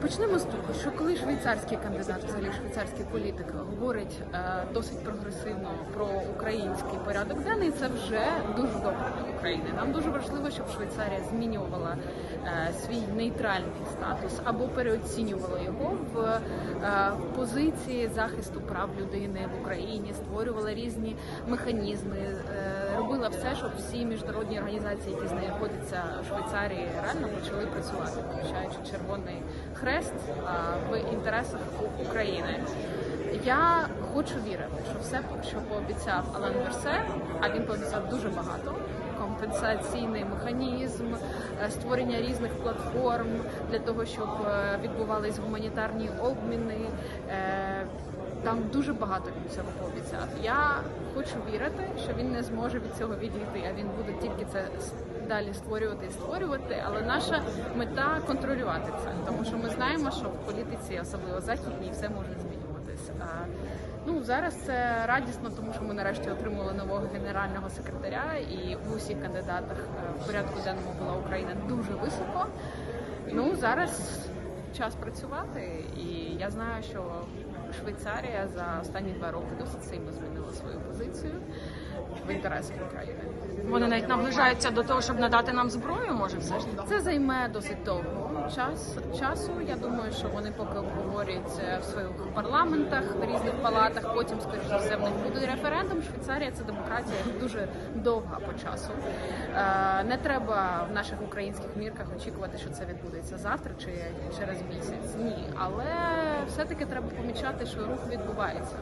Почнемо з того, що коли швейцарський кандидат, взагалі швейцарський політик, говорить е, досить прогресивно про український порядок денний, це вже дуже добре для України. Нам дуже важливо, щоб Швейцарія змінювала е, свій нейтральний статус або переоцінювала його в е, позиції захисту прав людини в Україні, створювала різні механізми, е, робила все, щоб всі міжнародні організації, які знаходяться в Швейцарії, реально почали працювати, включаючи Червоний Хрест в інтересах України. Я хочу вірити, що все, що пообіцяв Алан Берсе, а він пообіцяв дуже багато. Компенсаційний механізм, е, створення різних платформ для того, щоб е, відбувались гуманітарні обміни. Там дуже багато він цього пообіцяв. Я хочу вірити, що він не зможе від цього відійти, а він буде тільки це далі створювати і створювати. Але наша мета контролювати це, тому що ми знаємо, що в політиці, особливо західній, все може змінюватися. Ну зараз це радісно, тому що ми нарешті отримали нового генерального секретаря, і в усіх кандидатах е, в порядку денному була Україна дуже високо. Ну зараз час працювати, і я знаю, що Швейцарія за останні два роки досить сильно змінила свою позицію в інтересах України. Вони навіть наближаються до того, щоб надати нам зброю, може все ж. Це займе досить довго час часу. Я думаю, що вони поки обговорюють в своїх парламентах, в різних палатах. Потім, скоріш за все, в них буде референдум. Швейцарія це демократія дуже довга по часу. Е, Не треба в наших українських мірках очікувати, що це відбудеться завтра чи через місяць. Ні, але все таки треба помічати, що рух відбувається.